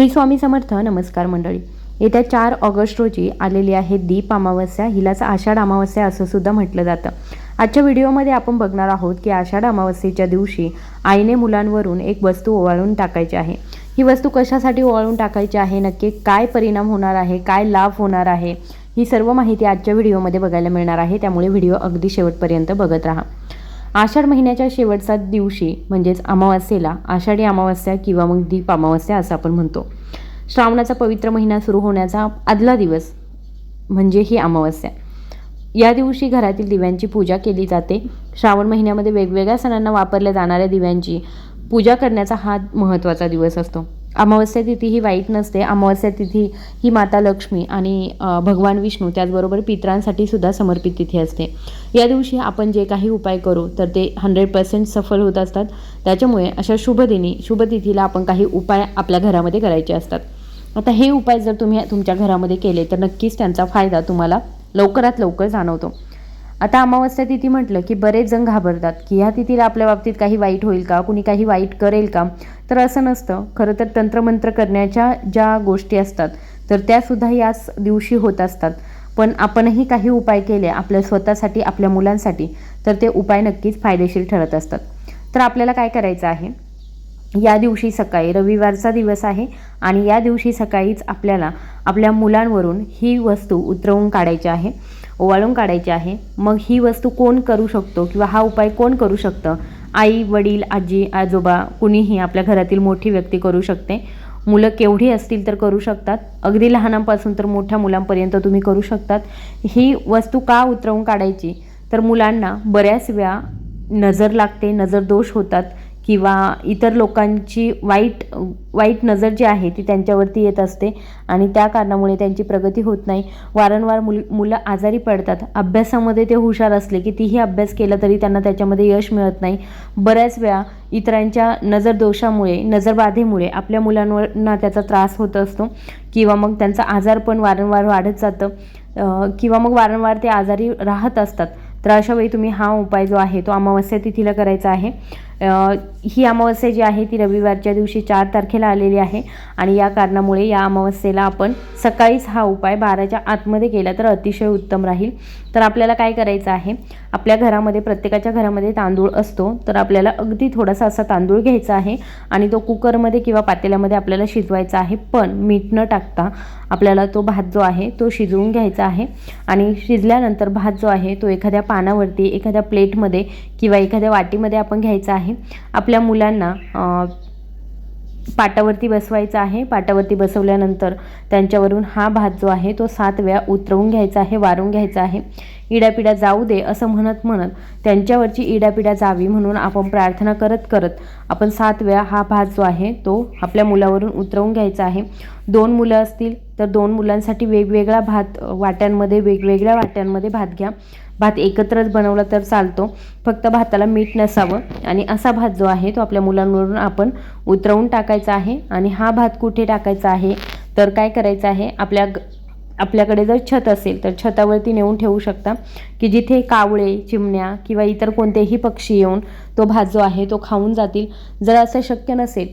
श्री स्वामी समर्थ नमस्कार मंडळी. येत्या चार ऑगस्ट रोजी आलेली आहे दीप अमावस्या. हिलाच आषाढ अमावस्या असं सुद्धा म्हटलं जातं. आजच्या व्हिडिओमध्ये आपण बघणार आहोत की आषाढ अमावस्येच्या दिवशी आईने मुलांवरून एक वस्तू ओवाळून टाकायची आहे. ही वस्तू कशासाठी ओवाळून टाकायची आहे? नक्की काय परिणाम होणार आहे? काय लाभ होणार आहे? ही सर्व माहिती आजच्या व्हिडिओमध्ये बघायला मिळणार आहे. त्यामुळे व्हिडिओ अगदी शेवटपर्यंत बघत राहा. आषाढ महिन्याच्या शेवटचा दिवशी म्हणजेच अमावास्येला आषाढी अमावास्या किंवा मग दीप अमावस्या असं आपण म्हणतो. श्रावणाचा पवित्र महिना सुरू होण्याचा आदला दिवस म्हणजे ही अमावास्या. या दिवशी घरातील दिव्यांची पूजा केली जाते. श्रावण महिन्यामध्ये वेगवेगळ्या सणांना वापरल्या जाणाऱ्या दिव्यांची पूजा करण्याचा हा महत्त्वाचा दिवस असतो. अमावस्या तिथी ही वाईट नसते. अमावस्या तिथी ही माता लक्ष्मी आणि भगवान विष्णू त्याचबरोबर पित्रांसाठी सुद्धा समर्पित तिथी असते. या दिवशी आपण जे काही उपाय करू तर ते हंड्रेड पर्सेंट सफल होत असतात. त्याच्यामुळे अशा शुभदिनी शुभतिथीला शुभ तिथीला आपण काही उपाय आपल्या घरामध्ये करायचे असतात. आता हे उपाय जर तुम्ही तुमच्या घरामध्ये केले तर नक्कीच त्यांचा फायदा तुम्हाला लवकरात लवकर जाणवतो. आता अमावस्या तिथी म्हटलं की बरेच जण घाबरतात की ह्या तिथीला आपल्या बाबतीत काही वाईट होईल का? कुणी काही वाईट करेल का? तर असं नसतं. खरं तर तंत्रमंत्र करण्याच्या ज्या गोष्टी असतात तर त्यासुद्धा याच दिवशी होत असतात. पण आपणही काही उपाय केले आपल्या स्वतःसाठी आपल्या मुलांसाठी तर ते उपाय नक्कीच फायदेशीर ठरत असतात. तर आपल्याला काय करायचं आहे? या दिवशी सकाळी रविवारचा दिवस आहे आणि या दिवशी सकाळीच आपल्याला आपल्या मुलांवरून ही वस्तू उतरवून काढायची आहे. ओवाळून काढायची आहे. मग ही वस्तू कोण करू शकतो किंवा हा उपाय कोण करू शकतं? आई वडील आजी आजोबा कुणीही आपल्या घरातील मोठी व्यक्ती करू शकते. मुलं केवढी असतील तर करू शकतात. अगदी लहानांपासून तर मोठ्या मुलांपर्यंत तुम्ही करू शकतात. ही वस्तू का उतरवून काढायची? तर मुलांना बऱ्याच वेळा नजर लागते नजर दोष होतात. किंवा इतर लोकांची वाईट वाईट नजर जी आहे ती त्यांच्यावरती येत असते आणि त्या कारणामुळे त्यांची प्रगती होत नाही. वारंवार मुल मुलं आजारी पडतात. अभ्यासामध्ये ते हुशार असले की तीही अभ्यास केला तरी त्यांना त्याच्यामध्ये यश मिळत नाही. बऱ्याच वेळा इतरांच्या नजर दोषामुळे नजरबाधेमुळे आपल्या मुलांवरना त्याचा त्रास होत असतो किंवा मग त्यांचा आजार पण वारंवार वाढत जातं किंवा मग वारंवार ते आजारी राहत असतात. तर अशा वेळी तुम्ही हा उपाय जो आहे तो अमावस्या तिथीला करायचा आहे. ही अमावस्या जी आहे ती रविवारच्या दिवशी चार तारखेला आलेली आहे आणि या कारणामुळे या अमावस्येला आपण सकाळीच हा उपाय बाराच्या आतमध्ये केला तर अतिशय उत्तम राहील. तर आपल्याला काय करायचं आहे? आपल्या घरामध्ये प्रत्येकाच्या घरामध्ये तांदूळ असतो तर आपल्याला अगदी थोडासा असा तांदूळ घ्यायचा आहे आणि तो कुकरमध्ये किंवा पातेल्यामध्ये आपल्याला शिजवायचा आहे. पण मीठ न टाकता आपल्याला तो भात जो आहे तो शिजवून घ्यायचा आहे आणि शिजल्यानंतर भात जो आहे तो एखाद्या पानावरती एखाद्या प्लेटमध्ये किंवा एखाद्या वाटीमध्ये आपण घ्यायचा आहे. आपल्या मुलांना पाटावरती बसवायचं आहे. पाटावरती बसवल्यानंतर त्यांच्यावरून हा भात जो आहे तो सात वेळा उतरवून घ्यायचा आहे वारून घ्यायचा आहे. इडापिडा जाऊ दे असं म्हणत म्हणत त्यांच्यावरची इडापिडा जावी म्हणून आपण प्रार्थना करत करत आपण सात वेळा हा भात जो आहे तो आपल्या मुलावरून उतरवून घ्यायचा आहे. दोन मुलं असतील तर दोन मुलांसाठी वेगवेगळा भात वाट्यांमध्ये वेगवेगळ्या वाट्यांमध्ये भात घ्या. भात एकत्रच बनवला तर चालतो. फक्त भाताला मीठ नसावं. आणि असा भात जो आहे तो आपल्या मुलांवरून आपण उतरवून टाकायचा आहे. आणि हा भात कुठे टाकायचा आहे? तर काय करायचं आहे? आपल्या ग- आपल्याकडे जर छत असेल तर छतावरती नेऊन ठेवू शकता. की जिथे कावळे चिमण्या किंवा इतर कोणतेही पक्षी येऊन तो भात जो आहे तो खाऊन जातील. जर असं शक्य नसेल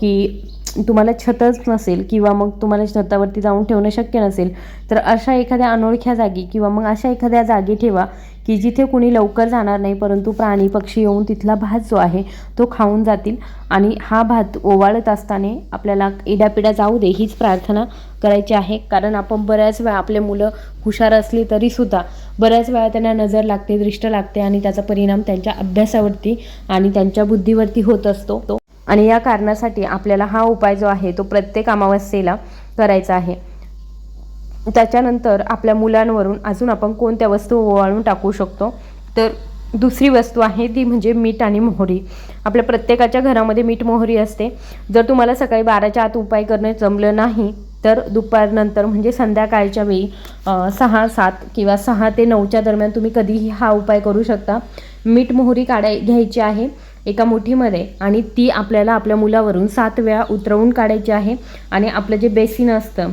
की तुम्हाला छतच नसेल किंवा मग तुम्हाला छतावरती जाऊन ठेवणं शक्य नसेल तर अशा एखाद्या अनोळख्या जागी किंवा मग अशा एखाद्या जागी ठेवा की जिथे कुणी लवकर जाणार नाही परंतु प्राणी पक्षी येऊन तिथला भात जो आहे तो खाऊन जातील आणि हा भात ओवाळत असताना आपल्याला इडापिडा जाऊ दे हीच प्रार्थना करायची आहे. कारण आपण बऱ्याच वेळा आपले मुलं हुशार असली तरीसुद्धा बऱ्याच वेळा त्यांना नजर लागते दृष्ट लागते आणि त्याचा परिणाम त्यांच्या अभ्यासावरती आणि त्यांच्या बुद्धीवरती होत असतो. तो आणि या कारणासाठी आपल्याला हा उपाय जो आहे तो प्रत्येक अमावस्येला करायचा आहे. त्याच्यानंतर आपल्या मुलांवरून अजून आपण कोणत्या वस्तू ओवाळून टाकू शकतो? तर दुसरी वस्तू आहे ती म्हणजे मीठ आणि मोहरी. आपल्या प्रत्येकाच्या घरामध्ये मीठ मोहरी असते. जर तुम्हाला सकाळी बाराच्या आत उपाय करणं जमलं नाही तर दुपारनंतर म्हणजे संध्याकाळच्या वेळी सहा सात किंवा सहा ते नऊच्या दरम्यान तुम्ही कधीही हा उपाय करू शकता. मीठ मोहरी काढाय घ्यायची आहे एका मुठीमध्ये आणि ती आपल्याला आपल्या मुलावरून सात वेळा उतरवून काढायची आहे आणि आपलं जे बेसिन असतं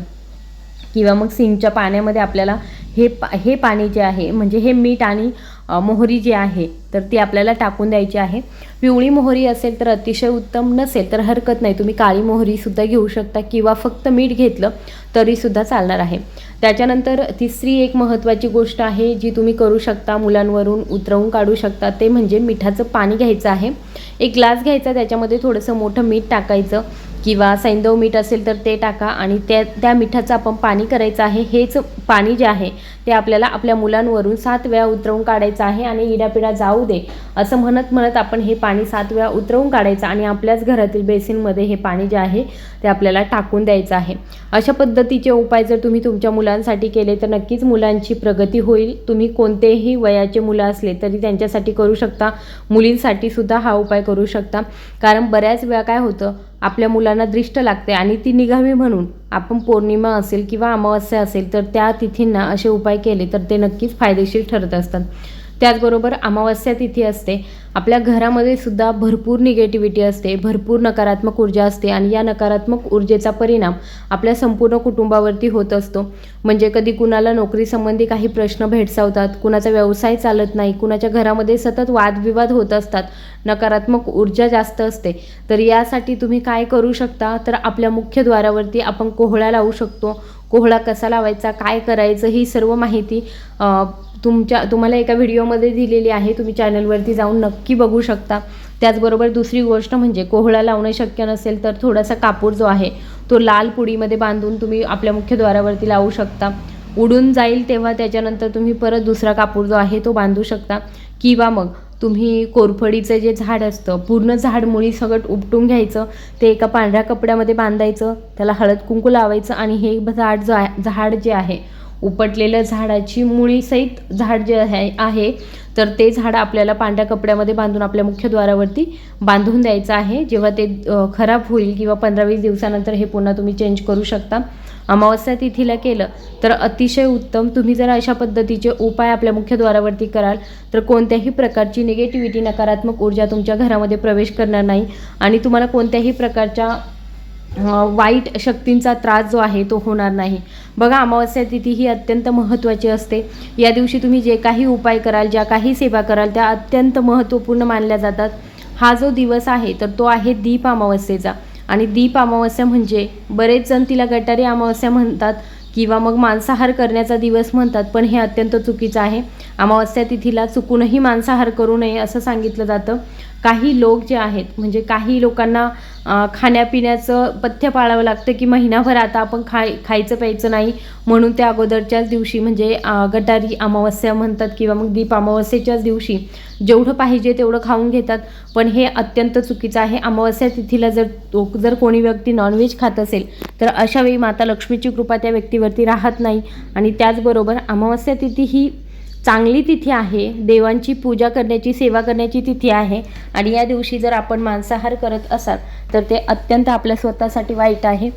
किंवा मग सिंकच्या पाण्यामध्ये आपल्याला हे पा हे पाणी जे आहे म्हणजे हे मीठ आणि मोहरी जी आहे तर ती आपल्याला टाकून द्यायची आहे. पिवळी मोहरी असेल तर अतिशय उत्तम नसेल तर हरकत नाही. तुम्ही काळी मोहरीसुद्धा घेऊ शकता किंवा फक्त मीठ घेतलं तरीसुद्धा चालणार आहे. त्याच्यानंतर तिसरी एक महत्त्वाची गोष्ट आहे जी तुम्ही करू शकता मुलांवरून उतरवून काढू शकता ते म्हणजे मिठाचं पाणी घ्यायचं आहे. एक ग्लास घ्यायचा त्याच्यामध्ये थोडंसं मोठं मीठ टाकायचं. किंवा सैंदव मीठ असेल तर ते टाका आणि त्या त्या मिठाचं आपण पाणी करायचं आहे. हेच पाणी जे आहे ते आपल्याला आपल्या मुलांवरून सात वेळा उतरवून काढायचं आहे आणि इडापिडा जाऊ दे असं म्हणत म्हणत आपण हे पाणी सात वेळा उतरवून काढायचं आणि आपल्याच घरातील बेसिनमध्ये हे पाणी जे आहे ते आपल्याला टाकून द्यायचं आहे. अशा पद्धतीचे उपाय जर तुम्ही तुमच्या मुलांसाठी केले तर नक्कीच मुलांची प्रगती होईल. तुम्ही कोणतेही वयाचे मुलं असले तरी त्यांच्यासाठी करू शकता. मुलींसाठी सुद्धा हा उपाय करू शकता. कारण बऱ्याच वेळा काय होतं आपल्या मुलांना दृष्ट लागते आणि ती निघावी म्हणून आपण पौर्णिमा असेल किंवा अमावस्या असेल तर त्या तिथींना असे उपाय केले तर ते नक्कीच फायदेशीर ठरत असतात. त्याचबरोबर अमावस्या तिथी असते. आपल्या घरामध्ये सुद्धा भरपूर निगेटिव्हिटी असते भरपूर नकारात्मक ऊर्जा असते आणि या नकारात्मक ऊर्जेचा परिणाम आपल्या संपूर्ण कुटुंबावरती होत असतो. म्हणजे कधी कुणाला नोकरीसंबंधी काही प्रश्न भेडसावतात कुणाचा व्यवसाय चालत नाही कुणाच्या घरामध्ये सतत वादविवाद होत असतात नकारात्मक ऊर्जा जास्त असते. तर यासाठी तुम्ही काय करू शकता? तर आपल्या मुख्य द्वारावरती आपण कोहळा लावू शकतो. कोहळा कसा लावायचा काय करायचं ही सर्व माहिती तुमच्या तुम्हाला एका व्हिडिओमध्ये दिलेली आहे तुम्ही चॅनलवरती जाऊन नक्की बघू शकता. त्याचबरोबर दुसरी गोष्ट म्हणजे कोहळा लावणं शक्य नसेल तर थोडासा कापूर जो आहे तो लाल पुडीमध्ये बांधून तुम्ही आपल्या मुख्यद्वारावरती लावू शकता. उडून जाईल तेव्हा त्याच्यानंतर तुम्ही परत दुसरा कापूर जो आहे तो बांधू शकता. किंवा मग तुम्ही कोरफडीचं जे झाड असतं पूर्ण झाड मुळी सगळं उपटून घ्यायचं ते एका पांढऱ्या कपड्यामध्ये बांधायचं त्याला हळद कुंकू लावायचं आणि हे झाड जो आहे झाड जे आहे उपटलेलं झाडाची मुळीसहित झाड जे आहे आहे तर ते झाड आपल्याला पांढऱ्या कपड्यामध्ये बांधून आपल्या मुख्य द्वारावरती बांधून द्यायचं आहे. जेव्हा ते खराब होईल किंवा पंधरा वीस दिवसानंतर हे पुन्हा तुम्ही चेंज करू शकता. अमावस्या तिथीला केलं तर अतिशय उत्तम. तुम्ही जर अशा पद्धतीचे उपाय आपल्या मुख्य द्वारावरती कराल तर कोणत्याही प्रकारची निगेटिव्हिटी नकारात्मक ऊर्जा तुमच्या घरामध्ये प्रवेश करणार नाही. आणि तुम्हाला कोणत्याही प्रकारच्या वाईट शक्तींचा त्रास जो आहे तो होणार नाही. बघा अमावस्या तिथी ही अत्यंत महत्त्वाची असते. या दिवशी तुम्ही जे काही उपाय कराल ज्या काही सेवा कराल त्या अत्यंत महत्त्वपूर्ण मानल्या जातात. हा जो दिवस आहे तर तो आहे दीप अमावस्येचा. आणि दीप अमावस्या म्हणजे बरेच जण तिला गटारी अमावस्या म्हणतात किंवा मग मांसाहार करण्याचा दिवस म्हणतात पण हे अत्यंत चुकीचं आहे. अमावस्या तिथीला चुकूनही मांसाहार करू नये असं सांगितलं जातं. काही लोक जे आहेत म्हणजे काही लोकांना खाण्यापिण्याचं पथ्य पाळावं लागतं की महिनाभर आता आपण खाय खायचं प्यायचं नाही म्हणून त्या अगोदरच्याच दिवशी म्हणजे गटारी अमावस्या म्हणतात किंवा मग दीप अमावस्येच्याच दिवशी जेवढं पाहिजे तेवढं खाऊन घेतात. पण हे अत्यंत चुकीचं आहे. अमावस्या तिथीला जर तो जर कोणी व्यक्ती नॉनव्हेज खात असेल तर अशावेळी माता लक्ष्मीची कृपा त्या व्यक्तीवरती राहत नाही. आणि त्याचबरोबर अमावस्या तिथी ही चांगली तिथी आहे देवांची पूजा करण्याची सेवा करण्याची तिथी आहे आणि या दिवशी जर आपण मांसाहार करत असाल तर ते अत्यंत आपल्या स्वतःसाठी वाईट आहे.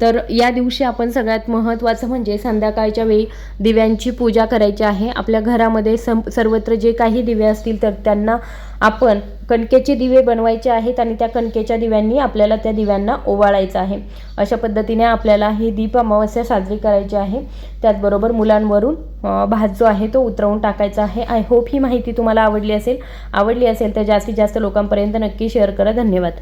तर या दिवशी आपण सगळ्यात महत्त्वाचं म्हणजे संध्याकाळच्या वेळी दिव्यांची पूजा करायची आहे. आपल्या घरामध्ये सं सर्वत्र जे काही दिवे असतील तर त्यांना आपण कणकेचे दिवे बनवायचे आहेत आणि त्या कणकेच्या दिव्यांनी आपल्याला त्या दिव्यांना ओवाळायचं आहे. अशा पद्धतीने आपल्याला ही दीप अमावस्या साजरी करायची आहे. त्याचबरोबर मुलांवरून भात जो आहे तो उतरवून टाकायचा आहे. आय होप ही माहिती तुम्हाला आवडली असेल. आवडली असेल तर जास्तीत जास्त लोकांपर्यंत नक्की शेअर करा. धन्यवाद.